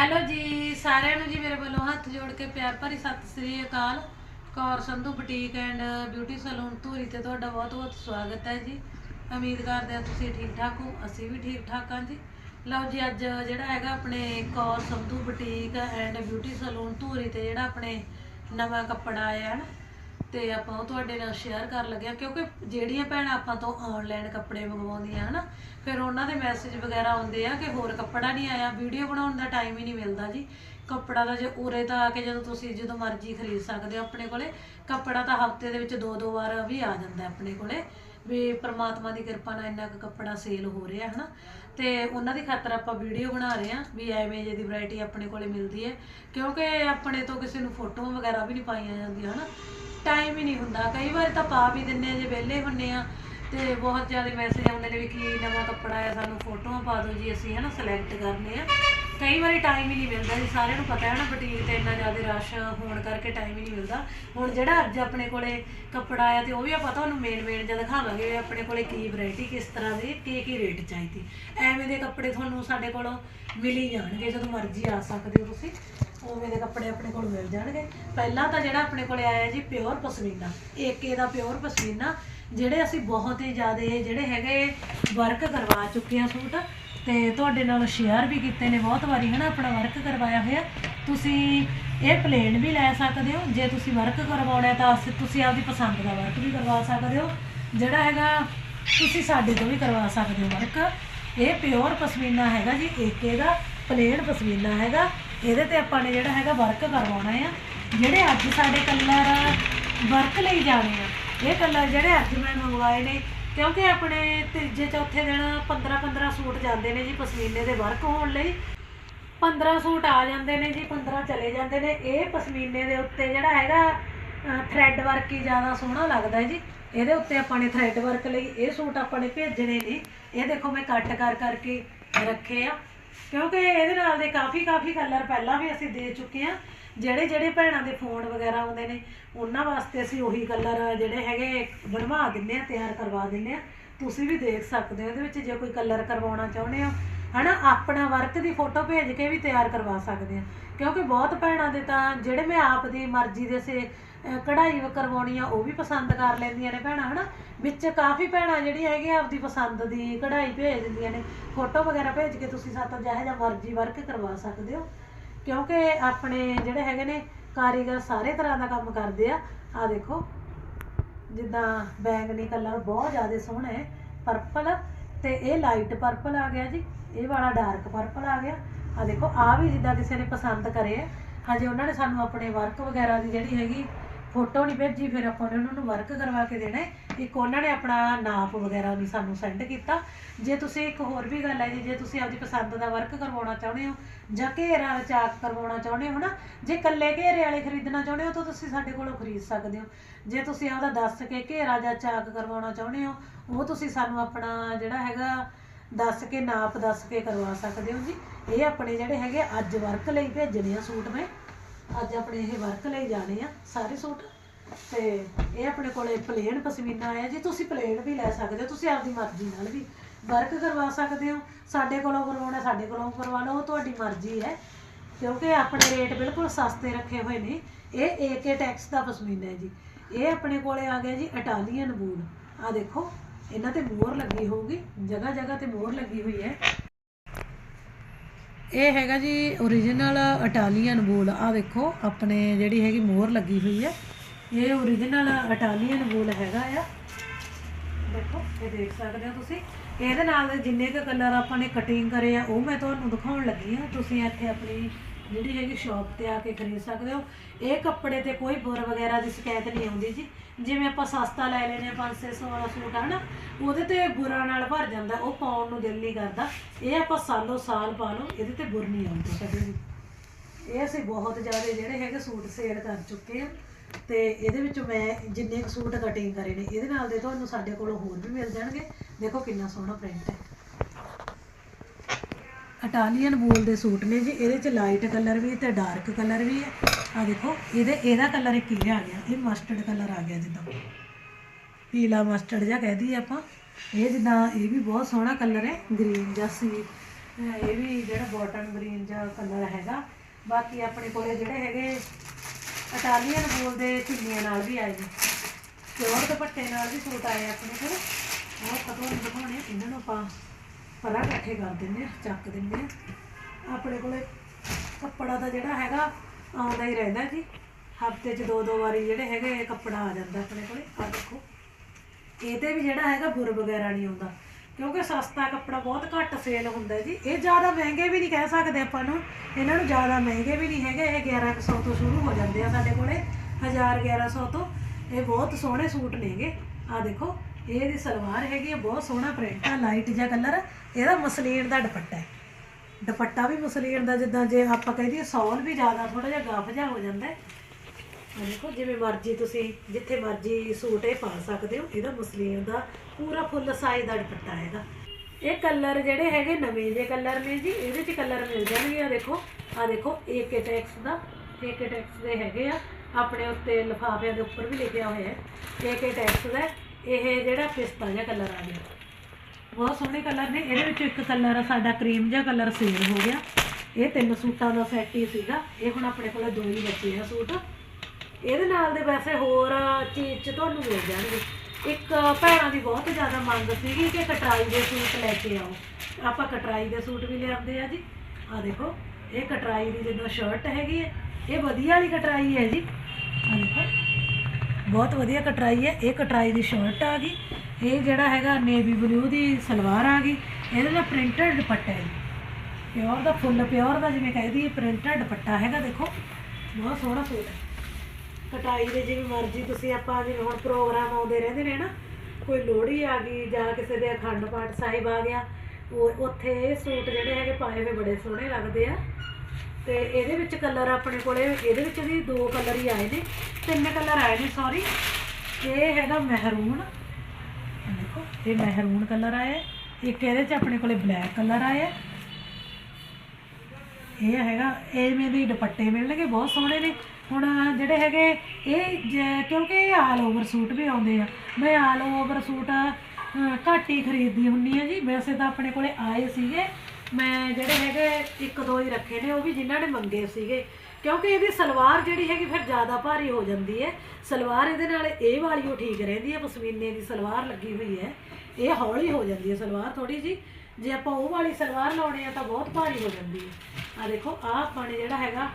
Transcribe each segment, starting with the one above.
Hello ਜੀ, ਸਾਰਿਆਂ ਨੂੰ ਜੀ ਮੇਰੇ ਵੱਲੋਂ ਹੱਥ ਜੋੜ ਕੇ ਪਿਆਰ ਭਰੀ ਸਤਿ ਸ੍ਰੀ ਅਕਾਲ। Kaur Sandhu boutique and beauty salon Dhuri ਤੇ ਤੁਹਾਡਾ ਬਹੁਤ ਬਹੁਤ ਸਵਾਗਤ ਹੈ ਜੀ। ਉਮੀਦ ਕਰਦੇ ਹਾਂ ਤੁਸੀਂ ਠੀਕ ਠਾਕ ਹੋ, ਅਸੀਂ ਵੀ ਠੀਕ ਠਾਕ ਹਾਂ ਜੀ। ਲਓ ਜੀ, ਅੱਜ ਜਿਹੜਾ ਹੈਗਾ ਆਪਣੇ Kaur Sandhu boutique and beauty salon Dhuri ਤੇ ਜਿਹੜਾ ਆਪਣੇ ਨਵਾਂ ਕੱਪੜਾ ਆਇਆ ਹੈ ਤੇ ਆਪਾਂ ਉਹ ਤੁਹਾਡੇ ਨਾਲ ਸ਼ੇਅਰ ਕਰ ਲੱਗਿਆ ਕਿਉਂਕਿ ਜਿਹੜੀਆਂ ਭੈਣਾਂ ਆਪਾਂ ਤੋਂ ਆਨਲਾਈਨ ਕੱਪੜੇ ਮੰਗਵਾਉਂਦੀਆਂ ਹਨਾ, ਫਿਰ ਉਹਨਾਂ ਦੇ ਮੈਸੇਜ ਵਗੈਰਾ ਆਉਂਦੇ ਆ ਕਿ ਹੋਰ ਕੱਪੜਾ ਨਹੀਂ ਆਇਆ ਵੀਡੀਓ ਬਣਾਉਣ ਦਾ ਟਾਈਮ ਹੀ ਨਹੀਂ ਮਿਲਦਾ ਜੀ। ਕੱਪੜਾ ਤਾਂ ਜੇ ਉਰੇ ਤਾਂ ਆ ਕੇ ਜਦੋਂ ਤੁਸੀਂ ਜਦੋਂ ਮਰਜ਼ੀ ਖਰੀਦ ਸਕਦੇ ਹੋ ਆਪਣੇ ਕੋਲੇ, ਕੱਪੜਾ ਤਾਂ ਹਫ਼ਤੇ ਦੇ ਵਿੱਚ ਦੋ ਦੋ ਵਾਰ ਵੀ ਆ ਜਾਂਦਾ ਆਪਣੇ ਕੋਲੇ, ਵੀ ਪ੍ਰਮਾਤਮਾ ਦੀ ਕਿਰਪਾ ਨਾਲ ਇੰਨਾ ਕੁ ਕੱਪੜਾ ਸੇਲ ਹੋ ਰਿਹਾ ਹਨਾ। ਤੇ ਉਹਨਾਂ ਦੀ ਖਾਤਰ ਆਪਾਂ ਵੀਡੀਓ ਬਣਾ ਰਹੇ ਆ ਵੀ ਐਵੇਂ ਜਿਹੀ ਵੈਰਾਈਟੀ ਆਪਣੇ ਕੋਲੇ ਮਿਲਦੀ ਹੈ, ਕਿਉਂਕਿ ਆਪਣੇ ਤੋਂ ਕਿਸੇ ਨੂੰ ਫੋਟੋਆਂ ਵਗੈਰਾ ਵੀ ਨਹੀਂ ਪਾਈਆਂ ਜਾਂਦੀਆਂ ਹਨਾ। ਟਾਈਮ ਹੀ ਨਹੀਂ ਹੁੰਦਾ। ਕਈ ਵਾਰ ਤਾਂ ਪਾ ਵੀ ਦਿੰਨੇ ਆ, ਜੇ ਵਿਹਲੇ ਹੁੰਨੇ ਆ, ਤੇ ਬਹੁਤ ਜ਼ਿਆਦਾ ਮੈਸੇਜ ਆਉਂਦੇ ਨੇ ਵੀ ਕੀ ਨਵਾਂ ਕੱਪੜਾ ਆ, ਸਾਨੂੰ ਫੋਟੋਆਂ ਪਾ ਦਿਓ ਜੀ, ਅਸੀਂ ਹਨਾ ਸਿਲੈਕਟ ਕਰਨੇ ਆ। ਕਈ ਵਾਰੀ ਟਾਈਮ ਹੀ ਨਹੀਂ ਮਿਲਦਾ ਜੀ, ਸਾਰਿਆਂ ਨੂੰ ਪਤਾ ਹੈ ਨਾ, ਬੁਟੀਕ ਤੇ ਇੰਨਾ ਜ਼ਿਆਦਾ ਰਸ਼ ਹੋਣ ਕਰਕੇ ਟਾਈਮ ਹੀ ਨਹੀਂ ਮਿਲਦਾ। ਹੁਣ ਜਿਹੜਾ ਅੱਜ ਆਪਣੇ ਕੋਲੇ ਕੱਪੜਾ ਆਇਆ ਤੇ ਉਹ ਵੀ ਆਪਾਂ ਤੁਹਾਨੂੰ ਮੇਨ ਮੇਨ ਜਿਹਾ ਦਿਖਾਵਾਂਗੇ ਵੀ ਆਪਣੇ ਕੋਲੇ ਕੀ ਵੈਰਾਈਟੀ ਕਿਸ ਤਰ੍ਹਾਂ ਦੀ, ਕੀ ਕੀ ਰੇਟ ਚਾਹੀਦੀ। ਐਵੇਂ ਦੇ ਕੱਪੜੇ ਤੁਹਾਨੂੰ ਸਾਡੇ ਕੋਲੋਂ ਮਿਲ ਹੀ ਜਾਣਗੇ, ਜਦੋਂ ਮਰਜ਼ੀ ਆ ਸਕਦੇ ਹੋ ਤੁਸੀਂ। ਉਵੇਂ ਦੇ ਕੱਪੜੇ ਆਪਣੇ ਕੋਲ ਮਿਲ ਜਾਣਗੇ। ਪਹਿਲਾਂ ਤਾਂ ਜਿਹੜਾ ਆਪਣੇ ਕੋਲ ਆਇਆ ਜੀ ਪਿਓਰ ਪਸ਼ਮੀਨਾ ਏਕੇ ਦਾ ਪਿਓਰ ਪਸ਼ਮੀਨਾ ਜਿਹੜੇ ਅਸੀਂ ਬਹੁਤ ਹੀ ਜ਼ਿਆਦਾ ਜਿਹੜੇ ਹੈਗੇ ਵਰਕ ਕਰਵਾ ਚੁੱਕੇ ਆ ਸੂਟ, ਤੇ ਤੁਹਾਡੇ ਨਾਲ ਸ਼ੇਅਰ ਵੀ ਕੀਤੇ ਨੇ ਬਹੁਤ ਵਾਰੀ, ਹਨਾ? ਆਪਣਾ ਵਰਕ ਕਰਵਾਇਆ ਹੋਇਆ। ਤੁਸੀਂ ਇਹ ਪਲੇਨ ਵੀ ਲੈ ਸਕਦੇ ਹੋ। ਜੇ ਤੁਸੀਂ ਵਰਕ ਕਰਵਾਉਣਾ ਤਾਂ ਅਸੀਂ- ਤੁਸੀਂ ਆਪਦੀ ਪਸੰਦ ਦਾ ਵਰਕ ਵੀ ਕਰਵਾ ਸਕਦੇ ਹੋ। ਜਿਹੜਾ ਹੈਗਾ, ਤੁਸੀਂ ਸਾਡੇ ਤੋਂ ਵੀ ਕਰਵਾ ਸਕਦੇ ਹੋ ਵਰਕ ਇਹ ਪਿਓਰ ਪਸ਼ਮੀਨਾ ਹੈਗਾ ਜੀ, ਏਕੇ ਦਾ ਪਲੇਨ ਪਸ਼ਮੀਨਾ ਹੈਗਾ। ਇਹਦੇ ਤੇ ਆਪਾਂ ਨੇ ਜਿਹੜਾ ਹੈਗਾ ਵਰਕ ਕਰਵਾਉਣਾ ਆ, ਜਿਹੜੇ ਅੱਜ ਸਾਡੇ ਕਲਰ ਵਰਕ ਲਈ ਜਾਣੇ ਆ, ਇਹ ਕਲਰ ਜਿਹੜੇ ਅੱਜ ਮੈਂ ਮੰਗਵਾਏ ਨੇ, ਕਿਉਂਕਿ ਆਪਣੇ ਤੀਜੇ, ਚੌਥੇ ਦਿਨ 15 15 ਸੂਟ ਜਾਂਦੇ ਨੇ ਜੀ ਪਸ਼ਮੀਨੇ ਦੇ ਵਰਕ ਹੋਣ ਲਈ। 15 ਸੂਟ ਆ ਜਾਂਦੇ ਨੇ ਜੀ 15 ਚਲੇ ਜਾਂਦੇ ਨੇ, ਇਹ ਪਸ਼ਮੀਨੇ ਦੇ ਉੱਤੇ ਜਿਹੜਾ ਹੈਗਾ ਥ੍ਰੈਡ ਵਰਕ ਹੀ ਜ਼ਿਆਦਾ ਸੋਹਣਾ ਲੱਗਦਾ ਜੀ। ਇਹਦੇ ਉੱਤੇ ਆਪਾਂ ਨੇ ਥ੍ਰੈਡ ਵਰਕ ਲਈ ਇਹ ਸੂਟ ਆਪਾਂ ਨੇ ਭੇਜਣੇ ਨੇ। ਇਹ ਦੇਖੋ ਮੈਂ ਕੱਟ ਕਰ ਕਰਕੇ ਰੱਖੇ ਆ। ਕਿਉਂਕਿ ਇਹਦੇ ਨਾਲ ਦੇ ਕਾਫੀ ਕਾਫੀ ਕਲਰ ਪਹਿਲਾਂ ਵੀ ਅਸੀਂ ਦੇ ਚੁੱਕੇ ਆ ਜਿਹੜੇ ਜਿਹੜੇ ਭੈਣਾਂ ਦੇ ਫੋਨ ਵਗੈਰਾ ਆਉਂਦੇ ਨੇ, ਉਹਨਾਂ ਵਾਸਤੇ ਅਸੀਂ ਉਹੀ ਕਲਰ ਜਿਹੜੇ ਹੈਗੇ ਬਣਵਾ ਦਿੰਨੇ ਆ ਤਿਆਰ ਕਰਵਾ ਦਿੰਨੇ ਆ ਤੁਸੀਂ ਵੀ ਦੇਖ ਸਕਦੇ ਹੋ ਇਹਦੇ ਵਿੱਚ ਜੇ ਕੋਈ ਕਲਰ ਕਰਵਾਉਣਾ ਚਾਹੁੰਦੇ ਹੋ ਹਨਾ, ਆਪਣਾ ਵਰਕ ਦੀ ਫੋਟੋ ਭੇਜ ਕੇ ਵੀ ਤਿਆਰ ਕਰਵਾ ਸਕਦੇ ਆ। ਕਿਉਂਕਿ ਬਹੁਤ ਭੈਣਾਂ ਦੇ ਤਾਂ ਜਿਹੜੇ ਮੈਂ ਆਪ ਦੀ ਮਰਜ਼ੀ ਦੇ ਸੇ ਕਢਾਈ ਕਰਵਾਉਣੀ ਆ, ਉਹ ਵੀ ਪਸੰਦ ਕਰ ਲੈਂਦੀਆਂ ਨੇ ਭੈਣਾਂ, ਹਨਾ। ਵਿੱਚ ਕਾਫੀ ਭੈਣਾਂ ਜਿਹੜੀਆਂ ਹੈਗੀਆਂ ਆਪਦੀ ਪਸੰਦ ਦੀ ਕਢਾਈ ਭੇਜ ਦਿੰਦੀਆਂ ਨੇ। ਫੋਟੋ ਵਗੈਰਾ ਭੇਜ ਕੇ ਤੁਸੀਂ ਸਾਤੋਂ ਜਿਹੋ ਜਿਹਾ ਮਰਜ਼ੀ ਵਰਕ ਕਰਵਾ ਸਕਦੇ ਹੋ। ਕਿਉਂਕਿ ਆਪਣੇ ਜਿਹੜੇ ਹੈਗੇ ਨੇ, ਕਾਰੀਗਰ ਸਾਰੇ ਤਰ੍ਹਾਂ ਦਾ ਕੰਮ ਕਰਦੇ ਆ। ਆ ਦੇਖੋ, ਜਿੱਦਾਂ ਬੈਂਗਨੀ ਕਲਰ ਬਹੁਤ ਜ਼ਿਆਦਾ ਸੋਹਣਾ ਹੈ ਪਰਪਲ ਤੇ ਇਹ ਲਾਈਟ ਪਰਪਲ ਆ ਗਿਆ ਜੀ, ਇਹ ਵਾਲਾ ਡਾਰਕ ਪਰਪਲ ਆ ਗਿਆ। ਆ ਦੇਖੋ ਆ ਵੀ ਜਿੱਦਾਂ ਕਿਸੇ ਨੇ ਪਸੰਦ ਕਰੇ ਆ। ਹਜੇ ਉਹਨਾਂ ਨੇ ਸਾਨੂੰ ਆਪਣੇ ਵਰਕ ਵਗੈਰਾ ਦੀ ਜਿਹੜੀ ਹੈਗੀ ਫੋਟੋ ਨਹੀਂ ਭੇਜੀ, ਫਿਰ ਆਪਾਂ ਨੇ ਉਹਨਾਂ ਨੂੰ ਵਰਕ ਕਰਵਾ ਕੇ ਦੇਣਾ ਇੱਕ ਉਹਨਾਂ ਨੇ ਆਪਣਾ ਨਾਪ ਵਗੈਰਾ ਵੀ ਸਾਨੂੰ ਸੈਂਡ ਕੀਤਾ। ਜੇ ਤੁਸੀਂ ਇੱਕ ਹੋਰ ਵੀ ਗੱਲ ਹੈ ਜੀ, ਜੇ ਤੁਸੀਂ ਆਪਦੀ ਪਸੰਦ ਦਾ ਵਰਕ ਕਰਵਾਉਣਾ ਚਾਹੁੰਦੇ ਹੋ ਜਾਂ ਘੇਰਾ ਚਾਕ ਕਰਵਾਉਣਾ ਚਾਹੁੰਦੇ ਹੋ ਨਾ, ਜੇ ਕੱਲੇ ਘੇਰੇ ਵਾਲੇ ਖਰੀਦਣਾ ਚਾਹੁੰਦੇ ਹੋ ਤਾਂ ਤੁਸੀਂ ਸਾਡੇ ਕੋਲੋਂ ਖਰੀਦ ਸਕਦੇ ਹੋ। ਜੇ ਤੁਸੀਂ ਆਪਦਾ ਦੱਸ ਕੇ ਘੇਰਾ ਜਾਂ ਚਾਕ ਕਰਵਾਉਣਾ ਚਾਹੁੰਦੇ ਹੋ, ਉਹ ਤੁਸੀਂ ਸਾਨੂੰ ਆਪਣਾ ਜਿਹੜਾ ਹੈਗਾ ਦੱਸ ਕੇ ਨਾਪ ਦੱਸ ਕੇ ਕਰਵਾ ਸਕਦੇ ਹੋ ਜੀ। ਇਹ ਆਪਣੇ ਜਿਹੜੇ ਹੈਗੇ ਅੱਜ ਵਰਕ ਲਈ ਭੇਜਣੇ ਆ ਸੂਟ ਮੈਂ। ਅੱਜ ਆਪਣੇ ਇਹ ਵਰਕ ਲਈ ਜਾਣੇ ਆ ਸਾਰੇ ਸੂਟ। ਤੇ ਇਹ ਆਪਣੇ ਕੋਲੇ ਪਲੇਨ ਪਸ਼ਮੀਨਾ ਆਇਆ ਜੀ ਤੁਸੀਂ ਪਲੇਨ ਵੀ ਲੈ ਸਕਦੇ ਹੋ, ਤੁਸੀਂ ਆਪਦੀ ਮਰਜ਼ੀ ਨਾਲ ਵੀ ਵਰਕ ਕਰਵਾ ਸਕਦੇ ਹੋ। ਸਾਡੇ ਕੋਲੋਂ ਕਰਵਾਉਣਾ, ਸਾਡੇ ਕੋਲੋਂ ਕਰਵਾ ਲਓ, ਉਹ ਤੁਹਾਡੀ ਮਰਜ਼ੀ ਹੈ, ਕਿਉਂਕਿ ਆਪਣੇ ਰੇਟ ਬਿਲਕੁਲ ਸਸਤੇ ਰੱਖੇ ਹੋਏ ਨੇ। ਇਹ ਏਕੇ ਟੈਕਸ ਦਾ ਪਸ਼ਮੀਨਾ ਹੈ ਜੀ। ਇਹ ਆਪਣੇ ਕੋਲੇ ਆ ਗਿਆ ਜੀ ਇਟਾਲੀਅਨ ਵੂਲ ਆ ਦੇਖੋ, ਇਹਨਾਂ ਤੇ ਮੋਹਰ ਲੱਗੀ ਹੋਊਗੀ, ਜਗ੍ਹਾ ਜਗ੍ਹਾ ਤੇ ਮੋਹਰ ਲੱਗੀ ਹੋਈ ਹੈ। ਇਹ ਹੈਗਾ ਜੀ origignal ਇਟਾਲੀਅਨ ਵੂਲ ਆ ਦੇਖੋ, ਆਪਣੇ ਜਿਹੜੀ ਹੈਗੀ ਮੋਹਰ ਲੱਗੀ ਹੋਈ ਹੈ। ਇਹ origignal ਇਟਾਲੀਅਨ ਵੂਲ ਹੈਗਾ ਆ। ਦੇਖੋ, ਇਹ ਦੇਖ ਸਕਦੇ ਹੋ ਤੁਸੀਂ। ਇਹਦੇ ਨਾਲ ਜਿੰਨੇ ਕੁ ਕਲਰ ਆਪਾਂ ਨੇ ਕਟਿੰਗ ਕਰੇ ਆ, ਉਹ ਮੈਂ ਤੁਹਾਨੂੰ ਦਿਖਾਉਣ ਲੱਗੀ ਆ ਤੁਸੀਂ ਇੱਥੇ ਆਪਣੀ ਜਿਹੜੀ ਹੈਗੀ ਸ਼ਾਪ ਤੇ ਆ ਕੇ ਖਰੀਦ ਸਕਦੇ ਹੋ। ਇਹ ਕੱਪੜੇ ਤੇ ਕੋਈ ਬੁਰ ਵਗੈਰਾ ਦੀ ਸ਼ਿਕਾਇਤ ਨਹੀਂ ਆਉਂਦੀ ਜੀ। ਜਿਵੇਂ ਆਪਾਂ ਸਸਤਾ ਲੈ ਲੈਨੇ ਆ 500 ਵਾਲਾ ਸੂਟ ਹੈ ਨਾ, ਉਹਦੇ ਤੇ ਬੁਰਾ ਨਾਲ ਭਰ ਜਾਂਦਾ, ਉਹ ਪਾਉਣ ਨੂੰ ਦਿਲ ਨਹੀਂ ਕਰਦਾ। ਇਹ ਆਪਾਂ ਸਾਲੋ ਸਾਲ ਪਾ ਲਓ, ਇਹਦੇ ਤੇ ਬੁਰ ਨਹੀਂ ਆਉਂਦੀ। ਕਦੇ ਵੀ ਇਹ ਅਸੀਂ ਬਹੁਤ ਜ਼ਿਆਦਾ ਜਿਹੜੇ ਹੈਗੇ ਸੂਟ ਸੇਲ ਕਰ ਚੁੱਕੇ ਆ ਤੇ ਇਹਦੇ ਵਿੱਚੋਂ ਮੈਂ ਜਿੰਨੇ ਕੁ ਸੂਟ ਕਟਿੰਗ ਕਰੇ ਨੇ, ਇਹਦੇ ਨਾਲ ਦੇ ਤੁਹਾਨੂੰ ਸਾਡੇ ਕੋਲੋਂ ਹੋਰ ਵੀ ਮਿਲ ਜਾਣਗੇ। ਦੇਖੋ ਕਿੰਨਾ ਸੋਹਣਾ ਪ੍ਰਿੰਟ ਹੈ। ਇਟਾਲੀਅਨ ਵੂਲ ਦੇ ਸੂਟ ਨੇ ਜੀ, ਇਹਦੇ ਚ ਲਾਈਟ ਕਲਰ ਵੀ ਤੇ ਡਾਰਕ ਕਲਰ ਵੀ ਹੈ। ਆ ਦੇਖੋ, ਇਹਦੇ, ਇਹਦਾ ਕਲਰ ਇੱਕ ਇਹ ਆ ਗਿਆ, ਇਹ ਮਸਟਰਡ ਕਲਰ ਆ ਗਿਆ ਜਿੱਦਾਂ। ਪੀਲਾ ਮਸਟਰਡ ਜਿਹਾ ਕਹਿ ਦਈਏ ਆਪਾਂ। ਇਹ ਜਿੱਦਾਂ, ਇਹ ਵੀ ਬਹੁਤ ਸੋਹਣਾ ਕਲਰ ਹੈ ਗ੍ਰੀਨ ਜਿਹਾ ਸੀ ਇਹ ਵੀ ਜਿਹੜਾ ਬਾਟਨ ਗ੍ਰੀਨ ਜਿਹਾ ਕਲਰ ਹੈਗਾ। ਬਾਕੀ ਆਪਣੇ ਕੋਲੇ ਜਿਹੜੇ ਹੈਗੇ ਇਟਾਲੀਅਨ ਬੋਲਦੇ ਚੁੰਨੀਆਂ ਨਾਲ ਵੀ ਆਏ ਨੇ। ਪਿਓਰ ਦੁਪੱਟੇ ਨਾਲ ਵੀ ਸੂਟ ਆਏ ਆਪਣੇ ਕੋਲ। ਉਹ ਕਦੋਂ ਦਿਖਾਉਣੇ, ਇਹਨਾਂ ਨੂੰ ਆਪਾਂ ਪਰਾਂ ਇਕੱਠੇ ਕਰ ਦਿੰਦੇ ਆ ਚੱਕ ਦਿੰਦੇ ਆ ਆਪਣੇ ਕੋਲੇ ਕੱਪੜਾ ਤਾਂ ਜਿਹੜਾ ਹੈਗਾ, ਆਉਂਦਾ ਹੀ ਰਹਿੰਦਾ ਜੀ। ਹਫ਼ਤੇ 'ਚ ਦੋ ਦੋ ਵਾਰੀ ਜਿਹੜੇ ਹੈਗੇ ਕੱਪੜਾ ਆ ਜਾਂਦਾ ਆਪਣੇ ਕੋਲੇ। ਆ ਦੇਖੋ। ਇਹਦੇ ਵੀ ਜਿਹੜਾ ਹੈਗਾ, ਬੁਰ ਵਗੈਰਾ ਨਹੀਂ ਆਉਂਦਾ। ਕਿਉਂਕਿ ਸਸਤਾ ਕੱਪੜਾ ਬਹੁਤ ਘੱਟ ਸੇਲ ਹੁੰਦਾ ਜੀ। ਇਹ ਜ਼ਿਆਦਾ ਮਹਿੰਗੇ ਵੀ ਨਹੀਂ ਕਹਿ ਸਕਦੇ ਆਪਾਂ ਨੂੰ। ਇਹਨਾਂ ਨੂੰ ਜ਼ਿਆਦਾ ਮਹਿੰਗੇ ਵੀ ਨਹੀਂ ਹੈਗੇ। ਇਹ 1100 ਤੋਂ ਸ਼ੁਰੂ ਹੋ ਜਾਂਦੇ ਆ ਸਾਡੇ ਕੋਲੇ। 1000 1100 ਤੋਂ। ਇਹ ਬਹੁਤ ਸੋਹਣੇ ਸੂਟ ਨੇਗੇ। ਆ ਦੇਖੋ, ਇਹ ਦੀ ਸਲਵਾਰ ਹੈਗੀ ਹੈ ਬਹੁਤ ਸੋਹਣਾ ਪ੍ਰਿੰਟ ਆ ਲਾਈਟ ਜਿਹਾ ਕਲਰ ਇਹਦਾ ਮਸਲੀਨ ਦਾ ਦੁਪੱਟਾ ਹੈ। ਦੁਪੱਟਾ ਵੀ ਮਸਲੀਨ ਦਾ, ਜਿੱਦਾਂ ਜੇ ਆਪਾਂ ਕਹਿ ਦਈਏ ਸੌਲ ਵੀ ਜ਼ਿਆਦਾ ਥੋੜਾ ਜਿਹਾ ਗਫ ਜਿਹਾ ਹੋ ਜਾਂਦਾ ਆਹ ਦੇਖੋ, ਜਿਵੇਂ ਮਰਜ਼ੀ ਤੁਸੀਂ ਜਿੱਥੇ ਮਰਜ਼ੀ ਸੂਟ ਇਹ ਪਾ ਸਕਦੇ ਹੋ, ਇਹਦਾ ਮਸਲੀਨ ਦਾ ਪੂਰਾ ਫੁੱਲ ਸਾਈਜ਼ ਦਾ ਦੁਪੱਟਾ ਹੈਗਾ ਇਹ ਕਲਰ ਜਿਹੜੇ ਹੈਗੇ ਨਵੇਂ ਜੇ ਕਲਰ ਨੇ ਜੀ, ਇਹਦੇ 'ਚ ਕਲਰ ਮਿਲ ਜਾਣਗੇ। ਆ ਦੇਖੋ ਆ ਦੇਖੋ ਏਕੇ ਟੈਕਸ ਦਾ ਏਕੇ ਟੈਕਸ ਦੇ ਹੈਗੇ ਆ। ਆਪਣੇ ਉੱਤੇ ਲਿਫਾਫਿਆਂ ਦੇ ਉੱਪਰ ਵੀ ਲਿਖਿਆ ਹੋਇਆ ਹੈ। ਏਕੇ ਟੈਕਸ ਦਾ, ਇਹ ਜਿਹੜਾ ਪਿਸਤਾ ਜਿਹਾ ਕਲਰ ਆ ਗਿਆ। ਬਹੁਤ ਸੋਹਣੇ ਕਲਰ ਨੇ। ਇਹਦੇ ਵਿੱਚ ਇੱਕ ਕਲਰ ਸਾਡਾ ਕਰੀਮ ਜਿਹਾ ਕਲਰ ਸੇਲ ਹੋ ਗਿਆ। ਇਹ ਤਿੰਨ ਸੂਟਾਂ ਦਾ ਸੈੱਟ ਹੀ ਸੀਗਾ। ਇਹ ਹੁਣ ਆਪਣੇ ਕੋਲ ਦੋ ਹੀ ਬਚੇ ਆ ਸੂਟ। ਇਹਦੇ ਨਾਲ ਦੇ ਵੈਸੇ ਹੋਰ ਚੀਜ਼ ਚ ਤੁਹਾਨੂੰ ਮਿਲ ਜਾਣਗੇ। ਇੱਕ ਭੈਣਾਂ ਦੀ ਬਹੁਤ ਜ਼ਿਆਦਾ ਮੰਗ ਸੀਗੀ ਕਿ ਕਟਰਾਈ ਦੇ ਸੂਟ ਲੈ ਕੇ ਆਓ। ਆਪਾਂ ਕਟਰਾਈ ਦੇ ਸੂਟ ਵੀ ਲਿਆਉਂਦੇ ਆ ਜੀ। ਆ ਦੇਖੋ, ਇਹ ਕਟਰਾਈ ਦੀ ਜਦੋਂ ਸ਼ਰਟ ਹੈਗੀ ਹੈ ਇਹ ਵਧੀਆ ਵਾਲੀ ਕਟਰਾਈ ਹੈ ਜੀ। ਆ ਦੇਖੋ, ਬਹੁਤ ਵਧੀਆ ਕਟਰਾਈ ਹੈ। ਇਹ ਕਟਰਾਈ ਦੀ ਸ਼ਰਟ ਆ ਗਈ। ਇਹ ਜਿਹੜਾ ਹੈਗਾ ਨੇਵੀ ਬਲੂ ਦੀ ਸਲਵਾਰ ਆ ਗਈ। ਇਹਦੇ ਨਾਲ ਪ੍ਰਿੰਟਡ ਦੁਪੱਟਾ ਹੈ ਪਿਓਰ ਦਾ ਫੁੱਲ ਪਿਓਰ ਦਾ ਜਿਵੇਂ ਕਹਿ ਹੈ ਪ੍ਰਿੰਟਡ ਦੁਪੱਟਾ ਹੈਗਾ, ਦੇਖੋ। ਬਹੁਤ ਸੋਹਣਾ ਸੂਟ ਹੈ। ਕਟਾਈ ਦੇ ਜਿਵੇਂ ਮਰਜ਼ੀ ਤੁਸੀਂ ਆਪਾਂ ਜਿਵੇਂ ਹੁਣ ਪ੍ਰੋਗਰਾਮ ਆਉਂਦੇ ਰਹਿੰਦੇ ਨੇ ਨਾ, ਕੋਈ ਲੋਹੜੀ ਆ ਗਈ ਜਾਂ ਕਿਸੇ ਦੇ ਅਖੰਡ ਪਾਠ ਸਾਹਿਬ ਆ ਗਿਆ, ਉਹ ਉੱਥੇ ਇਹ ਸੂਟ ਜਿਹੜੇ ਹੈਗੇ ਪਾਏ ਹੋਏ ਬੜੇ ਸੋਹਣੇ ਲੱਗਦੇ ਆ। ਤੇ ਇਹਦੇ ਵਿੱਚ ਕਲਰ ਆਪਣੇ ਕੋਲੇ, ਇਹਦੇ ਵਿੱਚ ਵੀ ਦੋ ਕਲਰ ਹੀ ਆਏ ਨੇ, ਤਿੰਨ ਕਲਰ ਆਏ ਨੇ ਸੌਰੀ ਇਹ ਹੈਗਾ ਮਹਿਰੂਨ। ਦੇਖੋ, ਇਹ ਮਹਿਰੂਨ ਕਲਰ ਆਇਆ। ਇੱਕ ਇਹਦੇ ਚ ਆਪਣੇ ਕੋਲੇ ਬਲੈਕ ਕਲਰ ਆਇਆ। ਇਹ ਹੈਗਾ, ਇਹ ਦੇ ਦੁਪੱਟੇ ਮਿਲਣਗੇ, ਬਹੁਤ ਸੋਹਣੇ ਨੇ। ਹੁਣ ਜਿਹੜੇ ਹੈਗੇ, ਇਹ ਜ- ਕਿਉਂਕਿ ਇਹ ਆਲ ਓਵਰ ਸੂਟ ਵੀ ਆਉਂਦੇ ਆ। ਮੈਂ ਆਲ ਓਵਰ ਸੂਟ ਘੱਟ ਹੀ ਖਰੀਦਦੀ ਹੁੰਨੀ ਆ ਜੀ। ਵੈਸੇ ਤਾਂ ਆਪਣੇ ਕੋਲੇ ਆਏ ਸੀਗੇ। ਮੈਂ ਜਿਹੜੇ ਹੈਗੇ, ਇੱਕ ਦੋ ਹੀ ਰੱਖੇ ਨੇ, ਉਹ ਵੀ ਜਿਨ੍ਹਾਂ ਨੇ ਮੰਗੇ ਸੀਗੇ। ਕਿਉਂਕਿ ਇਹਦੀ ਸਲਵਾਰ ਜਿਹੜੀ ਹੈਗੀ, ਫਿਰ ਜ਼ਿਆਦਾ ਭਾਰੀ ਹੋ ਜਾਂਦੀ ਹੈ। ਸਲਵਾਰ ਇਹਦੇ ਨਾਲ ਇਹ ਵਾਲੀ ਉਹ ਠੀਕ ਰਹਿੰਦੀ ਹੈ ਪਸ਼ਮੀਨੇ ਦੀ ਸਲਵਾਰ ਲੱਗੀ ਹੋਈ ਹੈ। ਇਹ ਹੌਲੀ ਹੋ ਜਾਂਦੀ ਹੈ ਸਲਵਾਰ ਥੋੜੀ ਜੀ ਜੇ ਆਪਾਂ ਉਹ ਵਾਲੀ ਸਲਵਾਰ ਲਾਉਣੀ ਆ, ਤਾਂ ਬਹੁਤ ਭਾਰੀ ਹੋ ਜਾਂਦੀ ਹੈ। ਆ ਦੇਖੋ, ਆਹ ਆਪਾਂ ਨੇ ਜਿਹੜਾ ਹੈਗਾ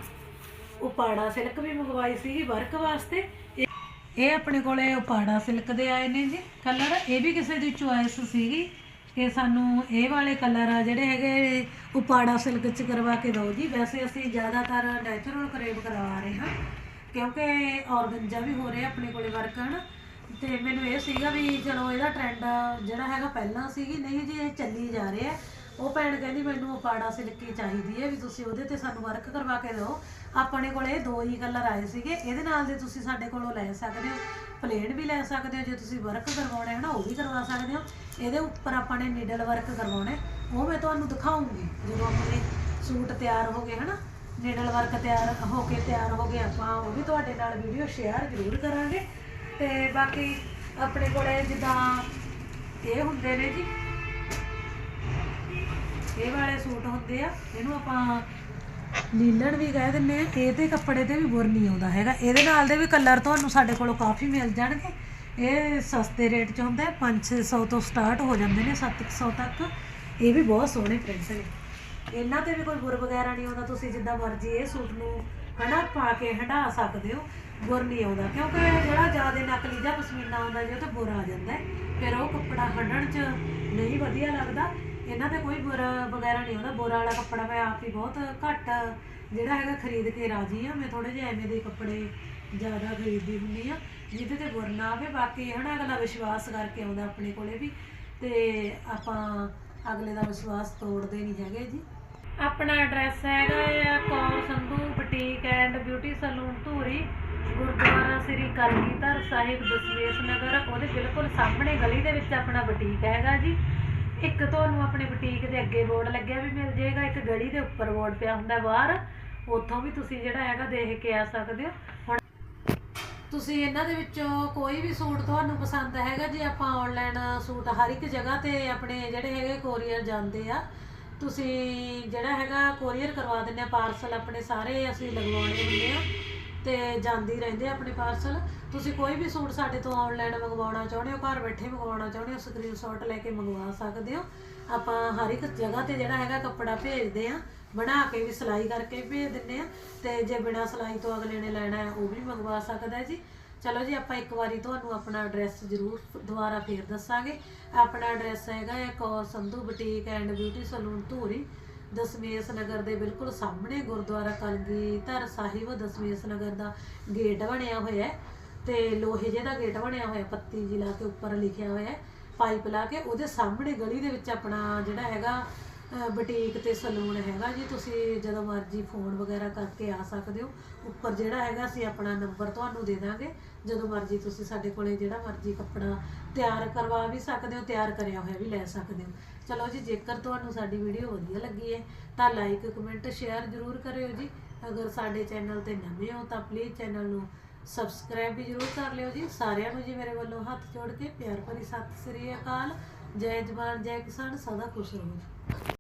ਉਪਾੜਾ ਸਿਲਕ ਵੀ ਮੰਗਵਾਈ ਸੀਗੀ ਵਰਕ ਵਾਸਤੇ। ਇਹ- ਆਪਣੇ ਕੋਲੇ ਉਪਾੜਾ ਸਿਲਕ ਦੇ ਆਏ ਨੇ ਜੀ। ਕਲਰ ਇਹ ਵੀ ਕਿਸੇ ਦੀ ਚੁਆਇਸ ਸੀਗੀ ਕਿ ਸਾਨੂੰ ਇਹ ਵਾਲੇ ਕਲਰ ਆ ਜਿਹੜੇ ਹੈਗੇ ਉਪਾੜਾ ਸਿਲਕ ਚ ਕਰਵਾ ਕੇ ਦਿਓ ਜੀ। ਵੈਸੇ ਅਸੀਂ ਜ਼ਿਆਦਾਤਰ ਨੈਚੁਰਲ ਕਰੇਵ ਕਰਵਾ ਰਹੇ ਹਾਂ, ਕਿਉਂਕਿ ਔਰਗੰਜਾ ਵੀ ਹੋ ਰਿਹਾ ਆਪਣੇ ਕੋਲੇ ਵਰਕ ਹਨ ਤੇ ਮੈਨੂੰ ਇਹ ਸੀਗਾ ਵੀ ਚਲੋ ਇਹਦਾ ਟ੍ਰੈਂਡ ਜਿਹੜਾ ਹੈਗਾ ਪਹਿਲਾਂ ਸੀਗੀ, ਨਹੀਂ ਜੀ, ਇਹ ਚੱਲੀ ਜਾ ਰਿਹਾ। ਉਹ ਭੈਣ ਕਹਿੰਦੀ ਮੈਨੂੰ ਅਪਾੜਾ ਸਿਲਕੀ ਚਾਹੀਦੀ ਹੈ ਵੀ ਤੁਸੀਂ ਉਹਦੇ ਤੇ ਸਾਨੂੰ ਵਰਕ ਕਰਵਾ ਕੇ ਦਿਓ। ਆਪਣੇ ਕੋਲੇ ਦੋ ਹੀ ਕਲਰ ਆਏ ਸੀਗੇ, ਇਹਦੇ ਨਾਲ ਦੇ ਤੁਸੀਂ ਸਾਡੇ ਕੋਲੋਂ ਲੈ ਸਕਦੇ ਹੋ ਪਲੇਨ ਵੀ ਲੈ ਸਕਦੇ ਹੋ, ਜੇ ਤੁਸੀਂ ਵਰਕ ਕਰਵਾਉਣਾ ਹੈ ਨਾ, ਉਹ ਵੀ ਕਰਵਾ ਸਕਦੇ ਹੋ। ਇਹਦੇ ਉੱਪਰ ਆਪਾਂ ਨੇ ਨੀਡਲ ਵਰਕ ਕਰਵਾਉਣਾ ਉਹ ਮੈਂ ਤੁਹਾਨੂੰ ਦਿਖਾਉਂਗੀ। ਜਦੋਂ ਆਪਣੇ ਸੂਟ ਤਿਆਰ ਹੋ ਗਏ, ਹਨਾ? ਨੀਡਲ ਵਰਕ ਤਿਆਰ ਹੋ ਕੇ ਤਿਆਰ ਹੋ ਗਏ, ਆਪਾਂ ਉਹ ਵੀ ਤੁਹਾਡੇ ਨਾਲ ਵੀਡੀਓ ਸ਼ੇਅਰ ਜ਼ਰੂਰ ਕਰਾਂਗੇ। ਤੇ ਬਾਕੀ ਆਪਣੇ ਕੋਲੇ ਜਿੱਦਾਂ ਇਹ ਹੁੰਦੇ ਨੇ ਜੀ ਇਹ ਵਾਲੇ ਸੂਟ ਹੁੰਦੇ ਆ, ਇਹਨੂੰ ਆਪਾਂ ਨੀਲਣ ਵੀ ਕਹਿ ਦਿੰਨੇ ਆ, ਇਹਦੇ ਕੱਪੜੇ ਤੇ ਵੀ ਬੁਰ ਨਹੀਂ ਆਉਂਦਾ ਹੈਗਾ। ਇਹਦੇ ਨਾਲ ਦੇ ਵੀ ਕਲਰ ਤੁਹਾਨੂੰ ਸਾਡੇ ਕੋਲੋਂ ਕਾਫੀ ਮਿਲ ਜਾਣਗੇ। ਇਹ ਸਸਤੇ ਰੇਟ 'ਚ ਹੁੰਦਾ ਹੈ 5-600 ਤੋਂ ਸਟਾਰਟ ਹੋ ਜਾਂਦੇ ਨੇ 700 ਤੱਕ। ਇਹ ਵੀ ਬਹੁਤ ਸੋਹਣੇ ਪ੍ਰਿੰਟ ਨੇ। ਇਹਨਾਂ ਤੇ ਵੀ ਕੋਈ ਬੁਰ ਵਗੈਰਾ ਨਹੀਂ ਆਉਂਦਾ, ਤੁਸੀਂ ਜਿੱਦਾਂ ਮਰਜ਼ੀ ਇਹ ਸੂਟ ਨੂੰ ਹਨਾ ਪਾ ਕੇ ਹੰਡਾ ਸਕਦੇ ਹੋ, ਬੁਰ ਨਹੀਂ ਆਉਂਦਾ। ਕਿਉਂਕਿ ਜਿਹੜਾ ਜ਼ਿਆਦਾ ਨਕਲੀ ਜਾਂ ਪਸ਼ਮੀਨਾ ਆਉਂਦਾ ਜੇ ਉਹ ਤੇ ਬੁਰ ਆ ਜਾਂਦਾ ਫਿਰ ਉਹ ਕੱਪੜਾ ਹੰਡਣ 'ਚ ਨਹੀਂ ਵਧੀਆ ਲੱਗਦਾ। ਇਹਨਾਂ ਤੇ ਕੋਈ ਬੁਰ ਵਗੈਰਾ ਨਹੀਂ ਆਉਂਦਾ ਬੁਰ ਵਾਲਾ ਕੱਪੜਾ ਮੈਂ ਆਪ ਹੀ ਬਹੁਤ ਘੱਟ, ਜਿਹੜਾ ਹੈਗਾ ਖਰੀਦ ਕੇ ਰਾਜੀ ਆ। ਮੈਂ ਥੋੜੇ ਜਿਹੇ ਐਵੇਂ ਦੇ ਕੱਪੜੇ ਜ਼ਿਆਦਾ ਖਰੀਦੀ ਹੁੰਦੀ ਆ, ਜਿਹਦੇ ਤੇ ਬੁਰ ਨਾ ਆਵੇ ਬਾਕੀ ਹਨਾ ਅਗਲਾ ਵਿਸ਼ਵਾਸ ਕਰਕੇ ਆਉਂਦਾ ਆਪਣੇ ਕੋਲੇ ਵੀ, ਤੇ ਆਪਾਂ ਅਗਲੇ ਦਾ ਵਿਸ਼ਵਾਸ ਤੋੜਦੇ ਨਹੀਂ ਹੈਗੇ ਜੀ। ਆਪਣਾ ਐਡਰੈਸ ਹੈਗਾ ਆ Kaur Sandhu boutique and beauty salon Dhuri, Gurdwara Sri Kalgidhar Sahib, Dashmesh Nagar. ਉਹਦੇ ਬਿਲਕੁਲ ਸਾਹਮਣੇ ਗਲੀ ਦੇ ਵਿੱਚ ਆਪਣਾ ਬੁਟੀਕ ਹੈਗਾ ਜੀ। ਇੱਕ ਤੁਹਾਨੂੰ ਆਪਣੇ ਬੁਟੀਕ ਦੇ ਅੱਗੇ ਬੋਰਡ ਲੱਗਿਆ ਵੀ ਮਿਲ ਜਾਏਗਾ, ਇੱਕ ਗਲੀ ਦੇ ਉੱਪਰ ਬੋਰਡ ਪਿਆ ਹੁੰਦਾ ਬਾਹਰ, ਉੱਥੋਂ ਵੀ ਤੁਸੀਂ ਜਿਹੜਾ ਹੈਗਾ ਦੇਖ ਕੇ ਆ ਸਕਦੇ ਹੋ। ਹੁਣ ਤੁਸੀਂ ਇਹਨਾਂ ਦੇ ਵਿੱਚੋਂ ਕੋਈ ਵੀ ਸੂਟ ਤੁਹਾਨੂੰ ਪਸੰਦ ਹੈਗਾ, ਜੇ ਆਪਾਂ ਆਨਲਾਈਨ ਸੂਟ ਹਰ ਇੱਕ ਜਗ੍ਹਾ ਤੇ ਆਪਣੇ ਜਿਹੜੇ ਹੈਗੇ ਕੋਰੀਅਰ ਜਾਂਦੇ ਆ, ਤੁਸੀਂ ਜਿਹੜਾ ਹੈਗਾ ਕੋਰੀਅਰ ਕਰਵਾ ਦਿੰਦੇ ਆ ਪਾਰਸਲ ਆਪਣੇ ਸਾਰੇ ਅਸੀਂ ਲਗਵਾਉਣੇ ਹੁੰਦੇ ਆ। ਤੇ ਜਾਂਦੀ ਰਹਿੰਦੇ ਆਪਣੇ ਪਾਰਸਲ ਤੁਸੀਂ ਕੋਈ ਵੀ ਸੂਟ ਸਾਡੇ ਤੋਂ ਆਨਲਾਈਨ ਮੰਗਵਾਉਣਾ ਚਾਹੁੰਦੇ ਹੋ, ਘਰ ਬੈਠੇ ਮੰਗਵਾਉਣਾ ਚਾਹੁੰਦੇ ਹੋ ਸਕਰੀਨਸ਼ਾਟ ਲੈ ਕੇ ਮੰਗਵਾ ਸਕਦੇ ਹੋ। ਆਪਾਂ ਹਰ ਇੱਕ ਜਗ੍ਹਾ ਤੇ ਜਿਹੜਾ ਹੈਗਾ ਕੱਪੜਾ ਭੇਜਦੇ ਆ, ਬਣਾ ਕੇ ਵੀ ਸਿਲਾਈ ਕਰਕੇ ਭੇਜ ਦਿੰਦੇ ਆ। ਤੇ ਜੇ ਬਿਨਾ ਸਿਲਾਈ ਤੋਂ ਅਗਲੇ ਨੇ ਲੈਣਾ ਹੈ, ਉਹ ਵੀ ਮੰਗਵਾ ਸਕਦਾ ਹੈ ਜੀ। ਚਲੋ ਜੀ, ਆਪਾਂ ਇੱਕ ਵਾਰੀ ਤੁਹਾਨੂੰ ਆਪਣਾ ਐਡਰੈਸ ਜ਼ਰੂਰ ਦੁਬਾਰਾ ਫੇਰ ਦੱਸਾਂਗੇ। ਆਪਣਾ ਐਡਰੈਸ ਹੈਗਾ ਹੈ, Kaur Sandhu boutique and beauty salon Dhuri. Dashmesh Nagar ਦੇ ਬਿਲਕੁਲ ਸਾਹਮਣੇ ਗੁਰਦੁਆਰਾ ਕਲਗੀਧਰ ਸਾਹਿਬ ਦਸਮੇਸ਼ ਨਗਰ ਦਾ ਗੇਟ ਬਣਿਆ ਹੋਇਆ ਹੈ ਤੇ ਲੋਹੇ ਜਿਹੇ ਦਾ ਗੇਟ ਬਣਿਆ ਹੋਇਆ ਪੱਤੀ ਜੀ ਲਾ ਕੇ ਉੱਪਰ ਲਿਖਿਆ ਹੋਇਆ ਹੈ ਪਾਈਪ ਲਾ ਕੇ ਉਹਦੇ ਸਾਹਮਣੇ ਗਲੀ ਦੇ ਵਿੱਚ ਆਪਣਾ ਜਿਹੜਾ ਹੈਗਾ ਅ, ਬੁਟੀਕ ਤੇ ਸਲੂਨ ਹੈਗਾ ਜੀ ਤੁਸੀਂ ਜਦੋਂ ਮਰਜ਼ੀ ਫੋਨ ਵਗੈਰਾ ਕਰਕੇ ਆ ਸਕਦੇ ਹੋ ਉੱਪਰ ਜਿਹੜਾ ਹੈਗਾ ਅਸੀਂ ਆਪਣਾ ਨੰਬਰ ਤੁਹਾਨੂੰ ਦੇ ਦਾਂਗੇ ਜਦੋਂ ਮਰਜ਼ੀ ਤੁਸੀਂ ਸਾਡੇ ਕੋਲੇ ਜਿਹੜਾ ਮਰਜ਼ੀ ਕੱਪੜਾ ਤਿਆਰ ਕਰਵਾ ਵੀ ਸਕਦੇ ਹੋ, ਤਿਆਰ ਕਰਿਆ ਹੋਇਆ ਵੀ ਲੈ ਸਕਦੇ ਹੋ। ਚਲੋ ਜੀ, ਜੇਕਰ ਤੁਹਾਨੂੰ ਸਾਡੀ ਵੀਡੀਓ ਵਧੀਆ ਲੱਗੀ ਹੈ, ਤਾਂ ਲਾਈਕ ਕਮੈਂਟ ਸ਼ੇਅਰ ਜ਼ਰੂਰ ਕਰਿਓ ਜੀ। ਅਗਰ ਸਾਡੇ ਚੈਨਲ ਤੇ ਨਵੇਂ ਹੋ, ਤਾਂ ਪਲੀਜ਼ ਚੈਨਲ ਨੂੰ ਸਬਸਕ੍ਰਾਈਬ ਵੀ ਜ਼ਰੂਰ ਕਰ ਲਿਓ ਜੀ। ਸਾਰਿਆਂ ਨੂੰ ਜੀ ਮੇਰੇ ਵੱਲੋਂ ਹੱਥ ਜੋੜ ਕੇ ਪਿਆਰ ਭਰੀ ਸਤਿ ਸ੍ਰੀ ਅਕਾਲ। ਜੈ ਜਵਾਨ, ਜੈ ਕਿਸਾਨ, ਸਦਾ ਖੁਸ਼ ਰਹੋ ਜੀ।